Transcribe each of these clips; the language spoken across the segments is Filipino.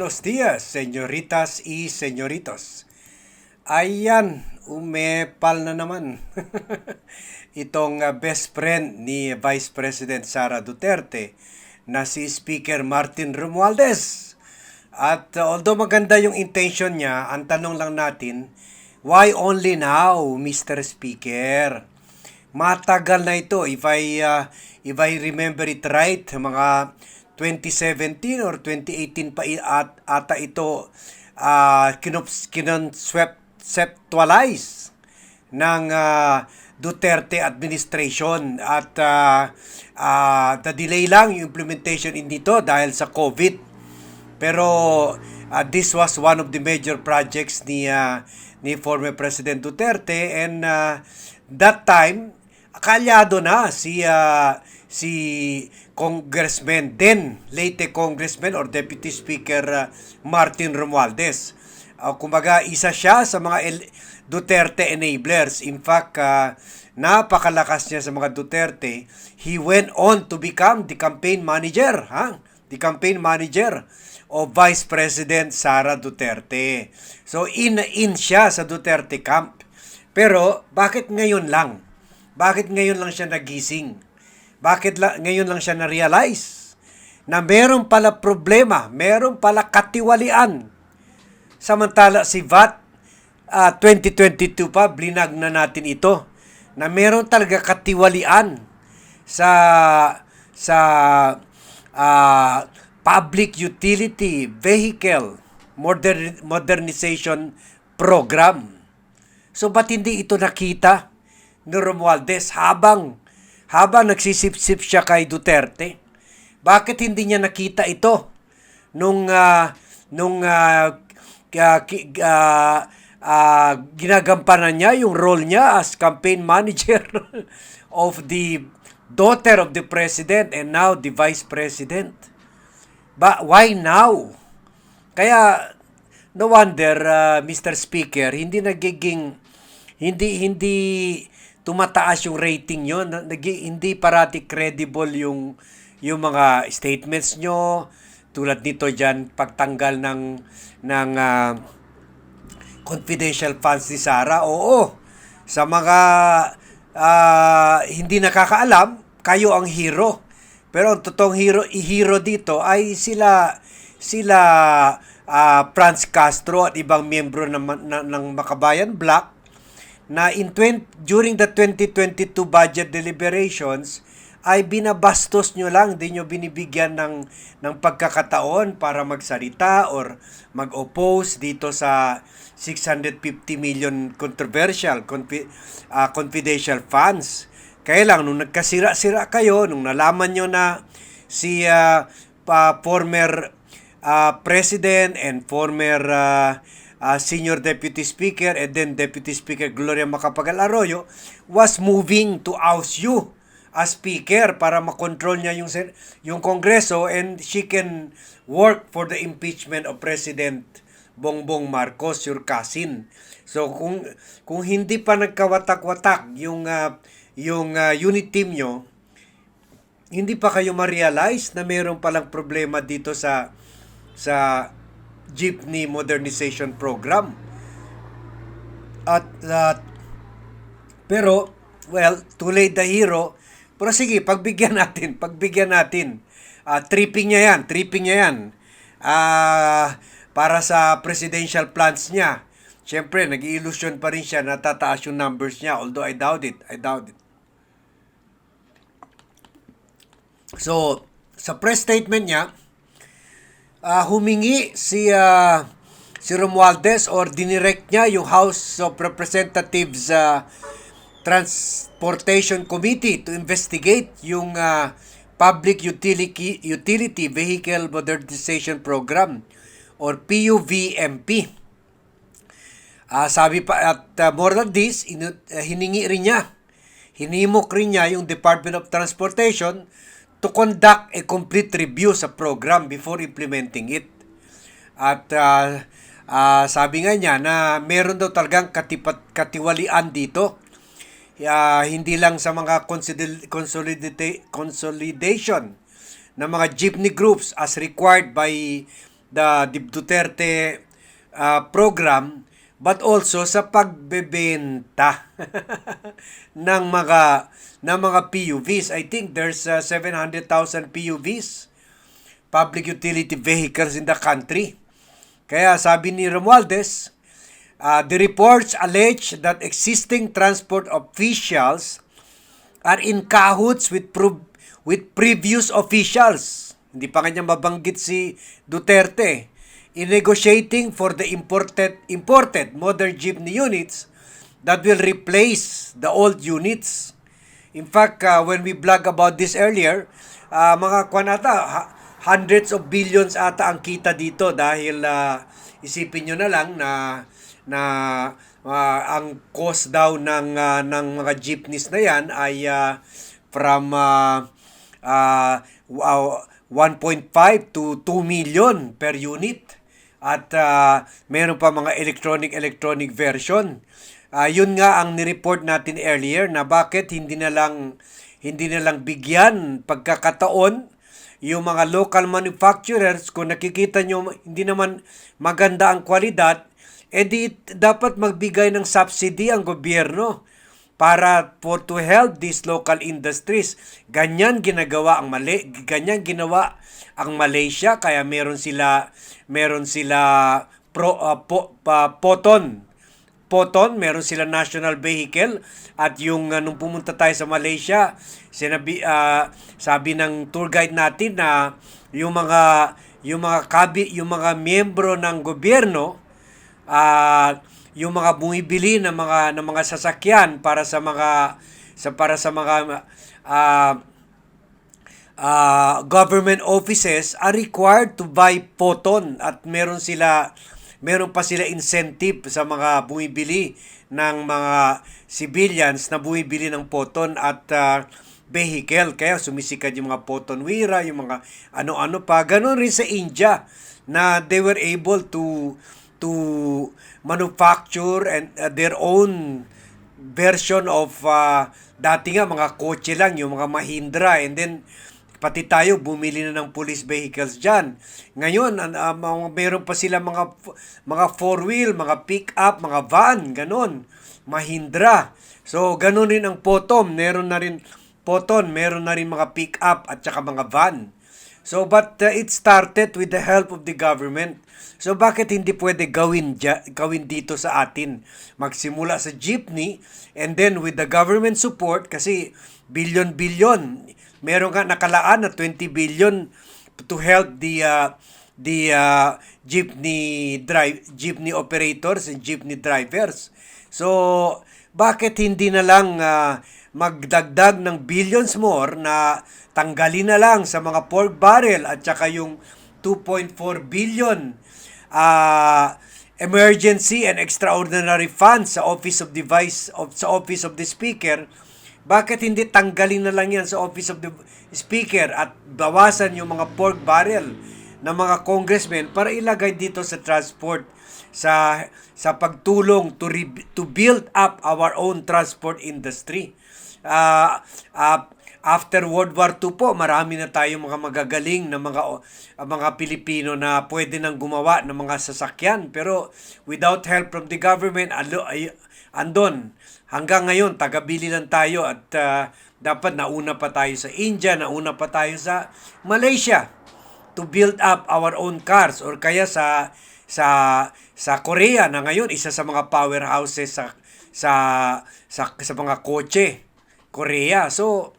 Buenos dias, señoritas y señoritos. Ayan, umepal na naman. Itong uh, best friend ni Vice President Sara Duterte na si Speaker Martin Romualdez. At uh, although maganda yung intention niya, ang tanong lang natin, why only now, Mr. Speaker? Matagal na ito. If I, uh, if I remember it right, mga 2017 or 2018 pa at ata ito uh, kinups kinonseptualize ng ah, Duterte administration at uh, uh, delay lang yung implementation in dito dahil sa COVID. Pero uh, this was one of the major projects ni uh, ni former President Duterte and uh, that time akalyado na si uh, si Congressman then late Congressman or Deputy Speaker uh, Martin Romualdez. Uh, kumbaga isa siya sa mga el- Duterte enablers. In fact, uh, napakalakas niya sa mga Duterte. He went on to become the campaign manager, ha? The campaign manager of Vice President Sara Duterte. So in in siya sa Duterte camp. Pero bakit ngayon lang? Bakit ngayon lang siya nagising? Bakit la, ngayon lang siya na-realize na meron pala problema, meron pala katiwalian. Samantala si VAT ah, 2022 pa, blinag na natin ito, na meron talaga katiwalian sa sa ah, public utility vehicle modern, modernization program. So ba't hindi ito nakita ni Romualdez habang habang nagsisip-sip siya kay Duterte? Bakit hindi niya nakita ito nung ah, nung ah, ka- ki- ah, ah, ginagampanan niya yung role niya as campaign manager of the daughter of the president and now the vice president? But why now? Kaya no wonder uh, Mr. Speaker, hindi nagiging hindi hindi tumataas yung rating nyo, hindi parati credible yung yung mga statements nyo tulad nito diyan pagtanggal ng ng ah, confidential funds ni Sara. Oo. Sa mga ah, hindi nakakaalam, kayo ang hero. Pero ang totoong hero, hero dito ay sila sila ah, Franz Castro at ibang miyembro ng, ng, ng Makabayan Black na in 20, during the 2022 budget deliberations ay binabastos nyo lang, di nyo binibigyan ng, ng pagkakataon para magsalita or mag-oppose dito sa 650 million controversial confi- ah, confidential funds. Kaya lang, nung nagkasira-sira kayo, nung nalaman nyo na si ah, pa- former ah, president and former ah, ah, senior deputy speaker and then deputy speaker Gloria Macapagal Arroyo was moving to oust you as speaker para makontrol niya yung yung kongreso and she can work for the impeachment of President Bongbong Marcos your cousin. So kung kung hindi pa nagkawatak-watak yung ah, yung ah, unit team nyo, hindi pa kayo ma-realize na mayroon palang problema dito sa sa jeepney modernization program. At at pero well, too late the hero. Pero sige, pagbigyan natin, pagbigyan natin. Ah, tripping niya 'yan, tripping niya 'yan. Ah, para sa presidential plans niya. Siyempre, nag-illusion pa rin siya na tataas yung numbers niya. Although I doubt it. I doubt it. So, sa press statement niya, ah, humingi si ah, si Romualdez or dinirect niya yung House of Representatives ah, Transportation Committee to investigate yung ah, Public Utility Utility Vehicle Modernization Program or PUVMP. Ah, sabi pa at ah, more than this, inu- ah, hiningi rin niya. Hinimok rin niya yung Department of Transportation to conduct a complete review sa program before implementing it. At ah, ah, sabi nga niya na meron daw talagang katipat, katiwalian dito. Ah, hindi lang sa mga consolid- consolidate, consolidation ng mga jeepney groups as required by the Duterte uh, program but also sa pagbebenta ng mga ng mga PUVs. I think there's uh, 700,000 PUVs, public utility vehicles in the country. Kaya sabi ni Romualdez, uh, the reports allege that existing transport officials are in cahoots with pro- with previous officials. Hindi pa kanya mabanggit si Duterte in negotiating for the imported imported modern jeepney units that will replace the old units. In fact, uh, when we blog about this earlier, uh, mga kwan ata, hundreds of billions ata ang kita dito dahil uh, isipin nyo na lang na na uh, ang cost daw ng uh, ng mga jeepneys na yan ay uh, from uh, uh, wow, 1.5 to 2 million per unit at uh, meron pa mga electronic electronic version. Uh, yun nga ang ni-report natin earlier na bakit hindi na lang hindi na lang bigyan pagkakataon yung mga local manufacturers kung nakikita nyo hindi naman maganda ang kwalidad edi dapat magbigay ng subsidy ang gobyerno para for to help these local industries. Ganyan ginagawa ang Mali, ganyan ginawa ang Malaysia kaya meron sila meron sila pro uh, po, pa, poton Poton, meron sila national vehicle at yung uh, nung pumunta tayo sa Malaysia, sinabi uh, sabi ng tour guide natin na yung mga yung mga kabi, yung mga miyembro ng gobyerno uh, yung mga bumibili ng mga ng mga sasakyan para sa mga sa para sa mga uh, uh, government offices are required to buy poton at meron sila meron pa sila incentive sa mga bumibili ng mga civilians na bumibili ng poton at uh, vehicle. Kaya sumisikat yung mga poton wira, yung mga ano-ano pa. Ganon rin sa India na they were able to to manufacture and uh, their own version of uh, dati nga mga kotse lang, yung mga Mahindra and then pati tayo bumili na ng police vehicles diyan. Ngayon, uh, meron pa sila mga mga four wheel, mga pick up, mga van, ganon. Mahindra. So, ganon rin ang Potom. Meron na rin Poton, meron na rin mga pick up at saka mga van. So, but uh, it started with the help of the government. So, bakit hindi pwede gawin, gawin dito sa atin? Magsimula sa jeepney and then with the government support, kasi billion-billion, meron ka nakalaan na 20 billion to help the uh, the uh, jeepney drive jeepney operators and jeepney drivers. So, bakit hindi na lang uh, magdagdag ng billions more na tanggalin na lang sa mga pork barrel at saka yung 2.4 billion uh, emergency and extraordinary funds sa Office of the Vice of sa Office of the Speaker bakit hindi tanggalin na lang yan sa Office of the Speaker at bawasan yung mga pork barrel ng mga congressmen para ilagay dito sa transport sa sa pagtulong to re, to build up our own transport industry. Uh, uh, after World War II po, marami na tayong mga magagaling na mga uh, mga Pilipino na pwede nang gumawa ng mga sasakyan. Pero without help from the government alo, ay, andon. Hanggang ngayon tagabili lang tayo at uh, dapat nauna pa tayo sa India, nauna pa tayo sa Malaysia to build up our own cars or kaya sa sa sa Korea na ngayon isa sa mga powerhouses sa sa sa, sa mga kotse Korea. So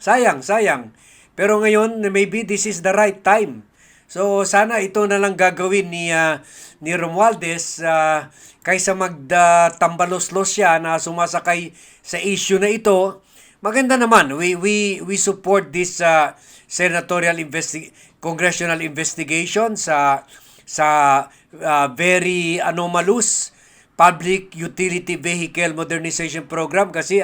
sayang, sayang. Pero ngayon maybe this is the right time. So sana ito na lang gagawin ni uh, ni Romualdez uh, kaysa magtambalos-los siya na sumasakay sa issue na ito. Maganda naman. We we we support this uh, senatorial investi- congressional investigation sa sa uh, very anomalous public utility vehicle modernization program kasi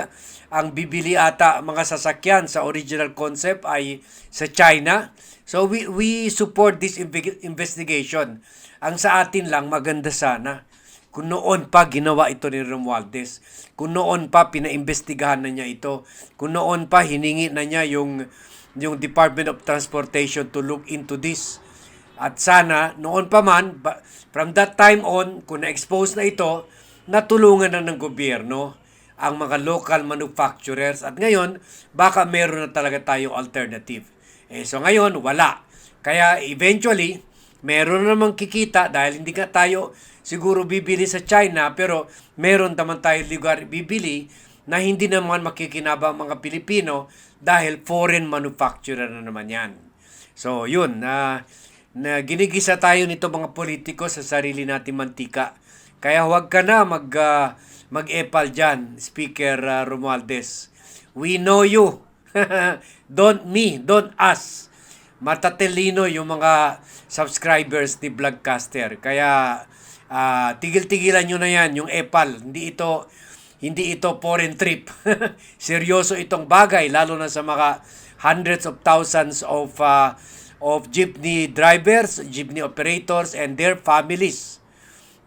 ang bibili ata mga sasakyan sa original concept ay sa China. So we we support this investigation. Ang sa atin lang maganda sana kung noon pa ginawa ito ni Romualdez. Kung noon pa pinaimbestigahan na niya ito. Kung noon pa hiningi na niya yung yung Department of Transportation to look into this At sana, noon pa man, from that time on, kung na-expose na ito, natulungan na ng gobyerno ang mga local manufacturers. At ngayon, baka meron na talaga tayong alternative. Eh, so ngayon, wala. Kaya eventually, meron na namang kikita dahil hindi ka tayo siguro bibili sa China, pero meron naman tayo lugar bibili na hindi naman makikinabang mga Pilipino dahil foreign manufacturer na naman yan. So, yun. na na ginigisa tayo nito mga politiko sa sarili nating mantika. Kaya huwag ka na mag, ah, mag-epal dyan, Speaker ah, Romualdez. We know you. don't me, don't us. Matatelino yung mga subscribers ni Vlogcaster. Kaya ah, tigil-tigilan nyo na yan, yung epal. Hindi ito hindi ito foreign trip. Seryoso itong bagay lalo na sa mga hundreds of thousands of uh, of jeepney drivers, jeepney operators and their families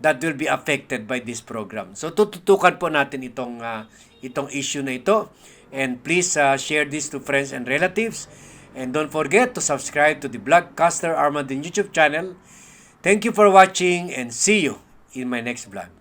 that will be affected by this program. So tututukan po natin itong uh, itong issue na ito and please uh, share this to friends and relatives and don't forget to subscribe to the Vlogcaster Armadin YouTube channel. Thank you for watching and see you in my next vlog.